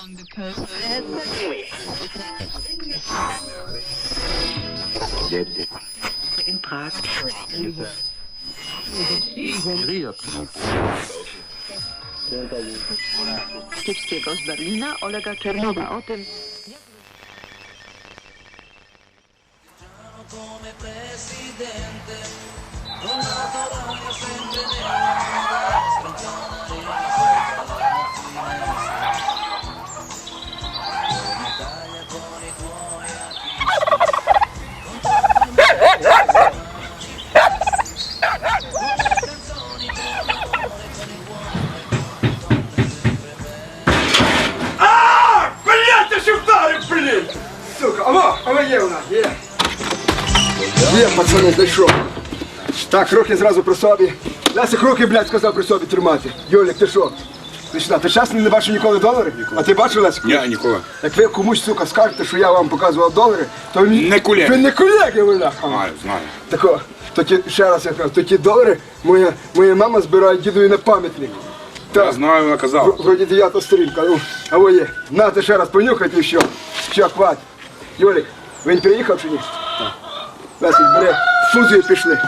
along the coast. in Prag. Kiepskiego z Berlina, Olega Czernowa. O tym Пацани, знайшов. Так, руки зразу при собі. Лесик, руки, блядь, сказав при собі тримати. Юлік, ти що? Ти ти чесно не бачив ніколи доларів? А ти бачив, Лесик? Ні, ніколи. Як ви комусь, сука, скажете, що я вам показував долари, то він... Не колеги. Ви не колеги, бляха. Знаю, знаю. Тако, то ті, ще раз я кажу, то ті долари моя, моя мама збирає дідові на пам'ятник. Я Так. знаю, вона В- казала. Вроді дев'ята сторінка. Ну, а во є. Нате ще раз понюхайте і що. Що, хватить. Юлік, він приїхав чи ні? Так. Лесик, бере, фузію пішли.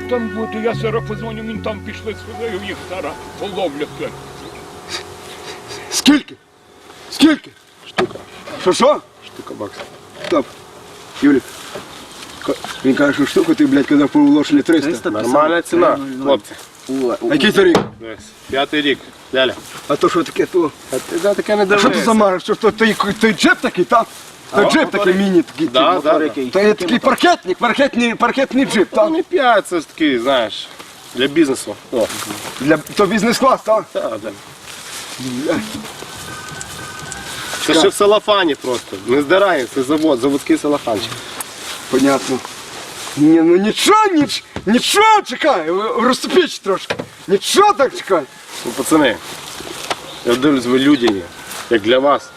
Що там буде? Я зараз позвоню, він там пішли сюди, їх зараз половлять. Скільки? Скільки? Штука. Що що? Штука баксів. Стоп. Юлік. Він каже, що штуку ти, блядь, казав по оголошенні 300. Нормальна ціна, хлопці. А який це рік? П'ятий рік. Ляля. А то що таке, то? А ти за таке не А що дивишся. це за марш? Що то той, той джип такий, так? Той джип такий міні такий. Да, типу, да, да. То є такий паркетник, паркетний, паркетний джип, так? не п'ять, це ж такий, знаєш, для бізнесу. О, Для, то бізнес-клас, так? так, да. Це ще в салафані просто. Не здираємо, це завод, заводський салафанчик. Понятно. Ні, ну нічого, ніч, нічого, чекай, розступіть трошки. Нічого так чекай. Ну, пацани, я дивлюсь, ви людяні. Як для вас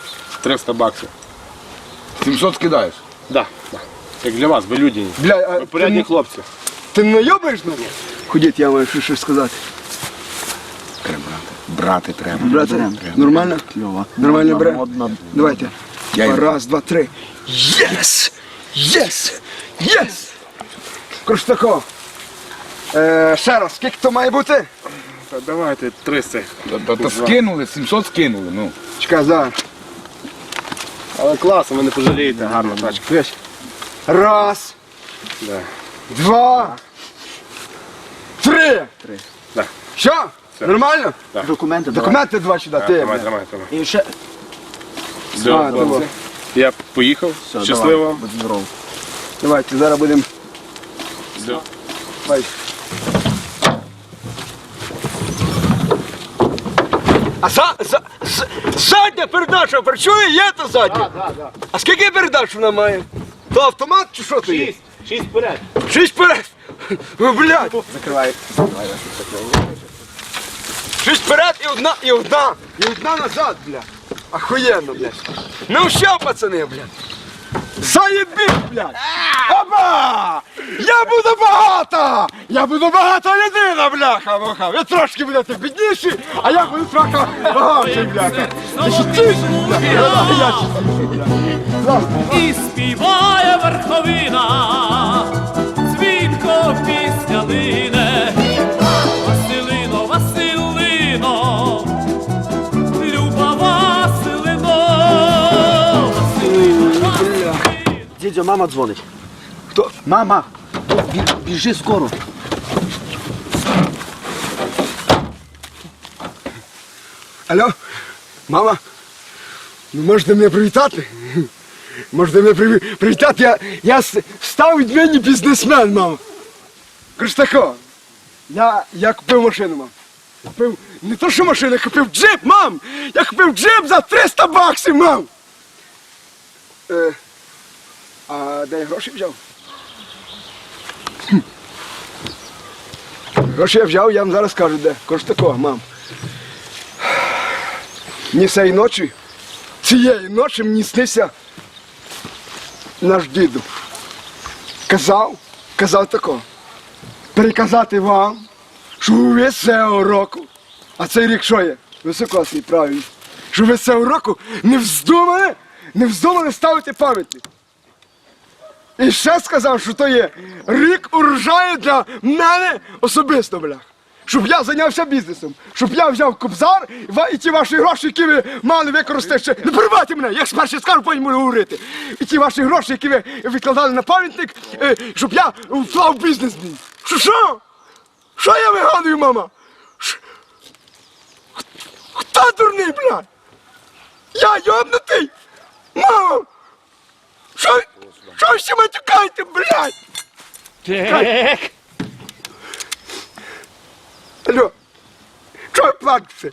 300 баксів. 700 скидаєш. Да, да. Як для вас, ви людяні. Бля, а Ви порядні ти, хлопці. ти не найобаєш мене? Ходіть, я маю щось, сказати. Треба брати. Брати треба. Брате, нормально? Нормально, брат? Давайте. Я. Раз, два, три. Єс! Єс! Єс! Круштако. Е, ще раз, скільки то має бути? Та давайте 300. То, то, то скинули, 700 скинули, ну. Чекай, зараз. Але класно, ви не пожалієте, гарна тачка. Дивись. Раз, Да. два, три. Три. Да. Що? Нормально? Да. Документи Документи два сюди, ти. Тримай, бля. тримай, тримай. І ще Все, А, хлопці. давай. Я поїхав. Щасливо. вам. будь здоров. Давайте, зараз будемо. Все. Бай. А за, за, за, задня передача, працює, є та задня? Да, да. А скільки передач вона має? То автомат чи що то є? Шість. Шість вперед. Шість вперед! Ви, блядь! Закривай. Шість вперед і одна, і одна, і одна назад, блядь. Охуєнно, блядь. Ну що, пацани, блядь? Заєбіть, блядь! Опа! Я буду багата! Я буду багата людина, бляха, муха. Ви трошки будете бідніші, а я буду трохи багатший, бляха. Ти ще? Я щасливий, бляха. і співає верховина, Дідьо, мама дзвонить. Хто? Мама, бі- біжи скоро. Алло, мама, ну можете мене привітати? Можете мене приві- привітати? Я, я став від бізнесмен, мама. Круштако, я, я купив машину, мам. Купив не то, що машину, я купив джип, мам! Я купив джип за 300 баксів, мам! Е, а де я гроші взяв? Гроші я взяв, я вам зараз скажу, де. Кож такого, мам. Мені цієї ночі, цієї ночі мені снився наш діду. Казав, казав такого. Переказати вам, що ви цього року, а цей рік що є? Високосний, правильно. Що ви цього року не вздумали, не вздумали ставити пам'ятник. І ще сказав, що то є рік урожаю для мене особисто, блях. Щоб я зайнявся бізнесом, щоб я взяв кобзар і ті ваші гроші, які ви мали використати ще. Не перебивайте мене, я спершу скажу, потім буду говорити. І ті ваші гроші, які ви відкладали на пам'ятник, е, щоб я вклав бізнес мій. Що що? Що я вигадую, мама? Ш- Хто дурний, блядь? Я йобнутий? Мама! Що? Що всі матюкаєте, блядь? Так. Алло, чого ви плачете?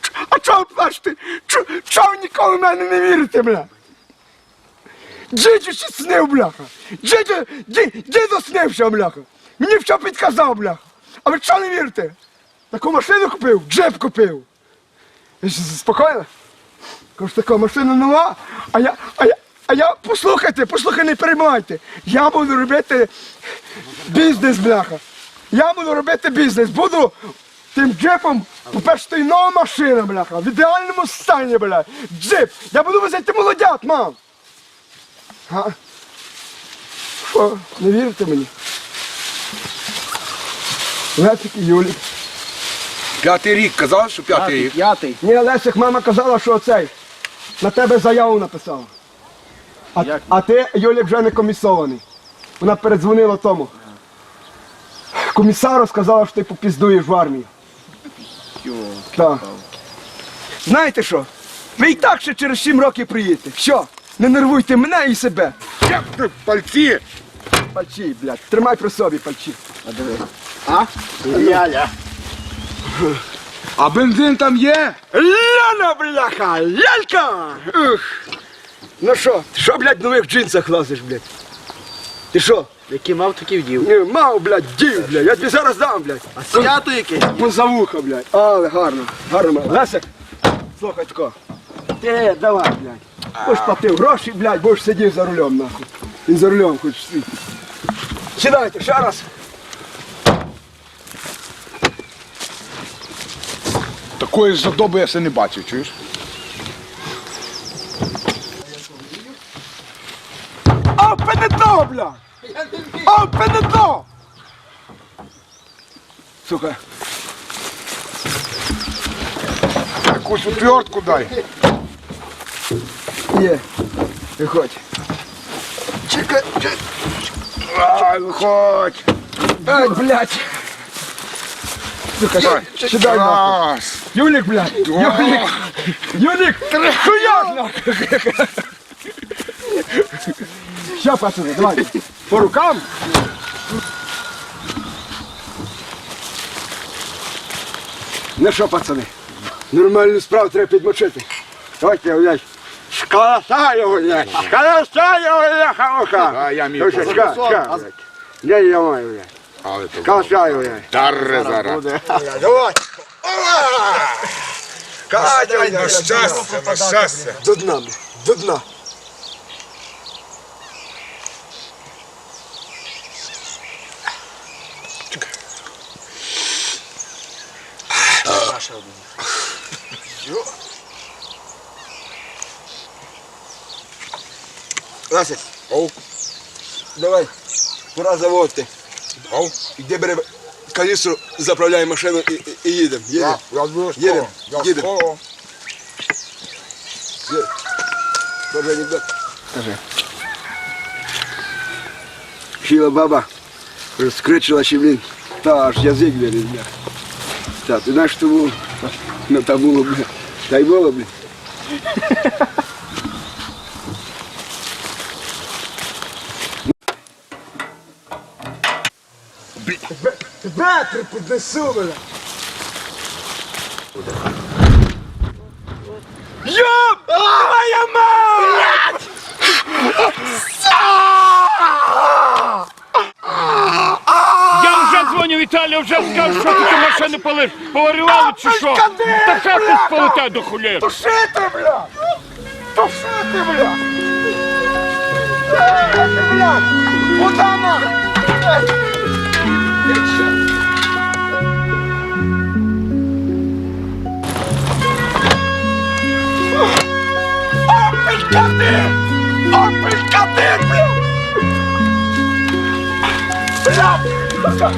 Ч- А чого ви плачете? Чо- Чого ви ніколи в мене не вірите, бля? Дідю ще снив, бляха. Дідю, ді- діду снився, бляха. Мені все підказав, бляха. А ви чого не вірите? Таку машину купив, джип купив. Ви ще заспокоїли? Кажу, така машина нова, а я, а я, а я, послухайте, послухайте, не переймайте. Я буду робити бізнес, бляха. Я буду робити бізнес. Буду тим джипом, по-перше, то й нова машина, бляха. В ідеальному стані, бля. Джип. Я буду возити молодят, мам. А? Що, не вірите мені? Лесик і Юлік. П'ятий рік казав, що п'ятий рік. П'ятий. Ні, Лесик, мама казала, що цей. На тебе заяву написала. А, а ти, Юлік, вже не комісований. Вона передзвонила тому. Комісару сказала, що ти попіздуєш в армію. Так. Знаєте що? Ви і так ще через 7 років приїдете. Все, не нервуйте мене і себе. Пальці! Пальчі, блядь, тримай при собі пальчі. А бензин там є? Ляна, бляха, лялька! Ух. Ну що, ти що, блядь, в нових джинсах лазиш, блядь? Ти що? Який мав, такий вдів. Не, мав, блядь, дів, блядь, я тобі зараз дам, блядь. А свято якесь? Поза вуха, блядь. Але гарно, гарно. мав. Лесик, слухай тако. Ти, давай, блядь. Будеш платив гроші, блядь, будеш сидів за рулем, нахуй. Він за рулем хочеш сидіти. Сідайте, ще раз. Такої ж задоби я ще не бачив, чуєш? Door, блядь! Open the! Сука, Якусь утвертку дай. є. Виходь. Чекай, чекай. Ай, виходь. Ай, блядь. Сука, сі- сідай нахуй. Раз. Юлік, блядь. Юлік. Юлік, хуяк нахуй. Ща, пацани, давай. По рукам. Ну що, пацани, нормальну справу треба підмочити. Давайте, блядь. Шкаласа його, блядь. Шкаласа його, бляха-муха. А я мій Ну що, шка, шка, блядь. Я я маю, блядь. Але то Шкаласа його, блядь. Дарре зараз. Давай. Катя, На щастя, на щастя. до дна, блядь, до дна. Ласик. Оу. Давай, пора заводити. Оу. Іди бери каністру, заправляй машину і, і, і їдемо. Їдемо. Я обов'язково. Їдем, Я їдем. скоро. Тоже анекдот. Скажи. Хіла баба розкричила блін, та аж язик виріз, бля. Та, ти знаєш, що було? Ну, та було, бля. Та й було, бля. Метр піднесу, бля. Ёб! Твоя мать! Я вже дзвоню Віталію, вже скажу, що ти ту машину палиш. Поварювали чи що? Та ти сполетай до хуля. Тушити, бля! Тушити, бля! Тушити, бля! Куда нахуй? Бля! Бля! Бля!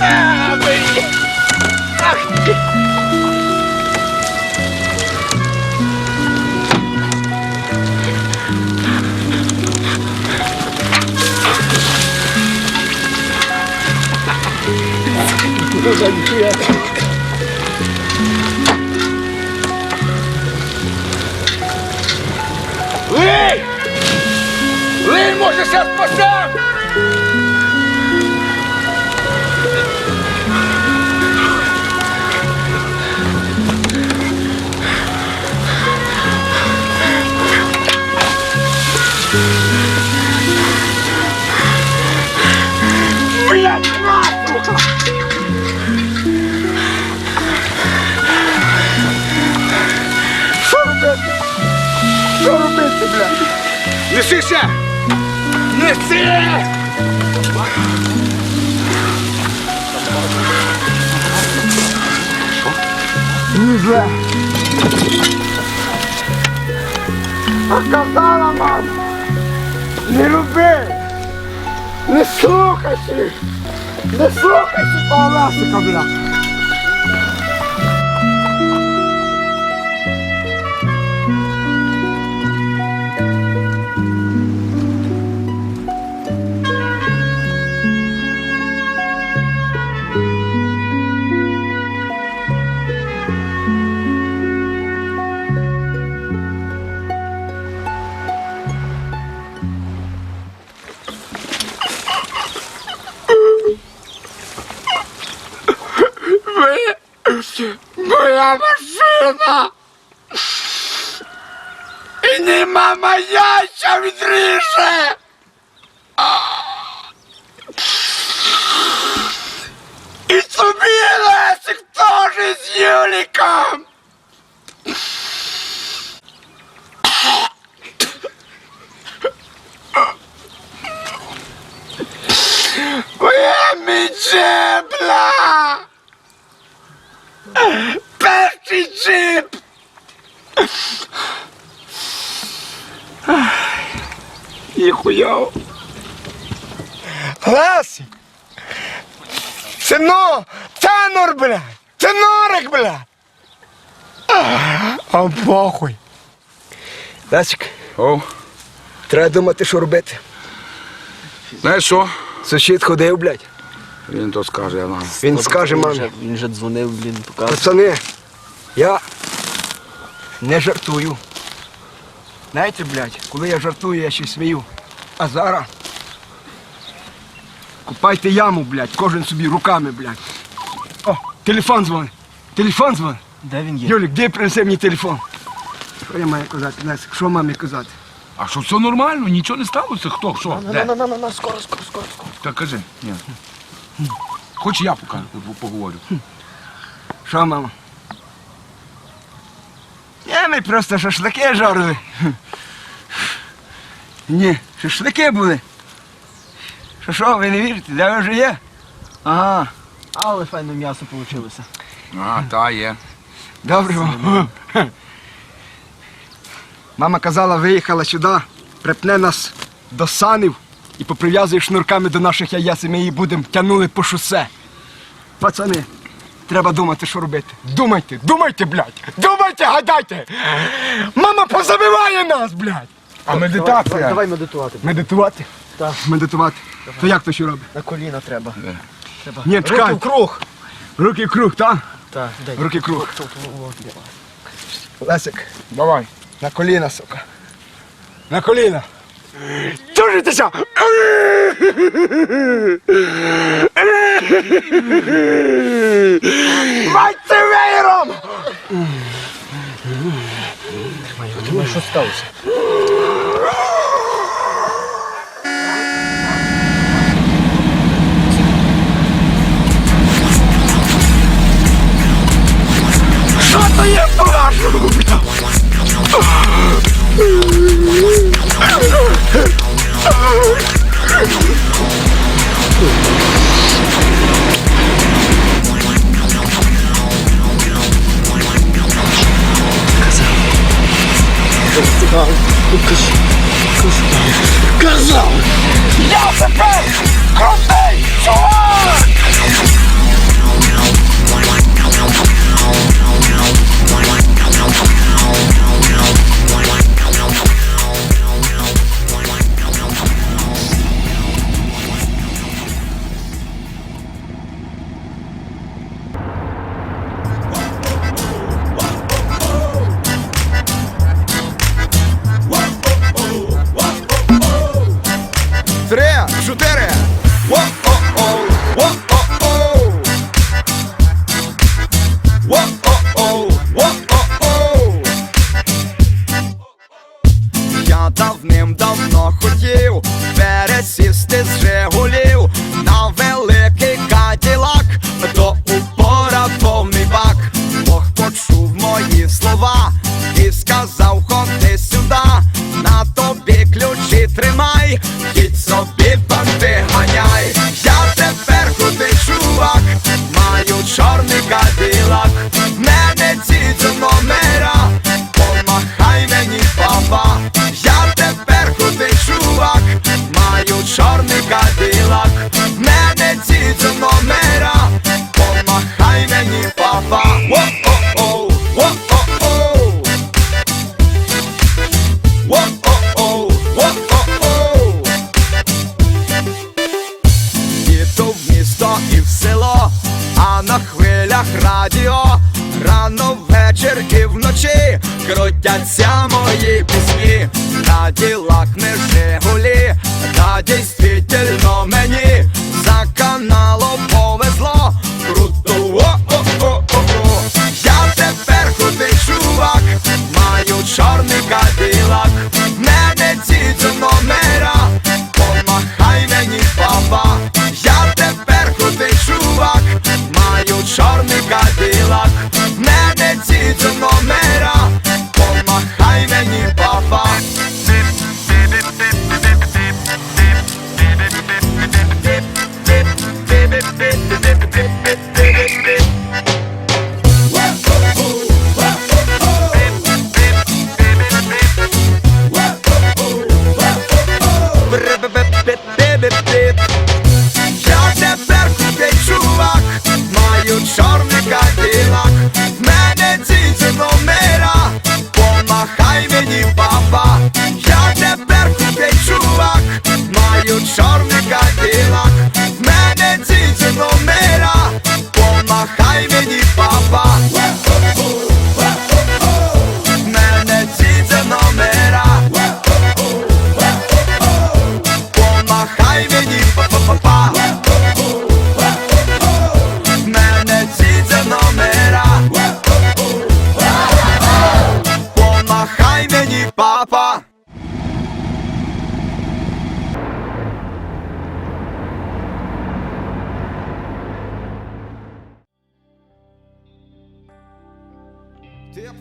А, блядь! Линь, може, сейчас спасем! Блядь, нахуй! Що робити? Блядь? Неси ще! Неси! Ні, бля. А казала мама, не люби, не слухайся, не слухайся того Лесика, бля. І нема моя, що відріже! І тобі, Лесик, теж з Юліком! Моя мічебла! Перший джип! Ніхуя. Ласик! Сино! Тенор, блядь! Тенорик, блядь! А похуй. Ласик, О, треба думати, що робити. знаєш що? Сусід ходив, блядь. Він то скаже, я знаю. Він скаже Він мамі. вже- Він вже дзвонив, блін, показував. Пацани, я не жартую. Знаєте, блядь, коли я жартую, я ще смію. А зараз купайте яму, блядь, кожен собі руками, блядь. О, телефон дзвонить. Телефон дзвонить. Де він є? Юлік, де принеси мені телефон? Що я маю казати, Лесик? Що мамі казати? А що все нормально, нічого не сталося? Хто? Що? Де? На, на, на, на, скоро, скоро, скоро, скоро. Так кажи. Ні. Хоч я пока поговорю. Що, мама? Я ми просто шашлики жарили. Ні, шашлики були. Що що, ви не вірите, де ви вже є? Ага, Але файне м'ясо вийшло. А, та є. добре. мама. Мама казала, виїхала сюди, припне нас до санів і поприв'язує шнурками до наших яєць, і ми її будемо тягнули по шосе. Пацани, треба думати, що робити. Думайте, думайте, блядь! Думайте, гадайте! Мама позабиває нас, блядь! А медитація? Давай медитувати. Медитувати? Так. Медитувати. То як то що робить? На коліна треба. Треба. Ні, чекай. Руки в круг. Руки в круг, так? Так, дай. Руки в круг. Лесик, Давай. на коліна, сука. На коліна. Будьте веєром! Ну, що сталося?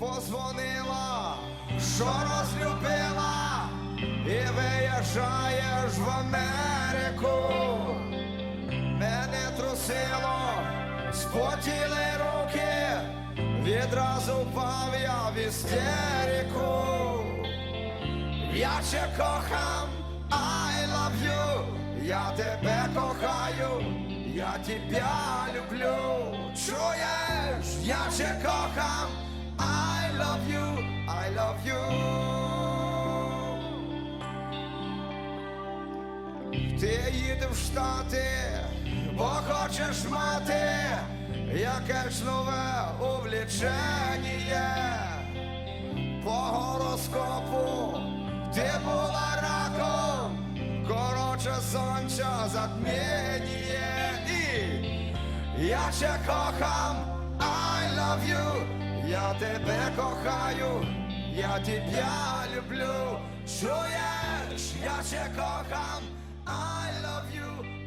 позвонила, що розлюбила і виїжджаєш в Америку, мене трусило, спотіли руки, відразу впав я в істерику. Я ще кохам, I love you, я тебе кохаю, я тебя люблю, чуєш, я ще кохам love you, I love you. Ти їде в штати, бо хочеш мати, якесь нове увлічення по гороскопу ти була раком, короче сонце затмінє. І я ще кохам, I love you. Я тебе кохаю, я тебе люблю, чуєш, я ще кохам, I love you.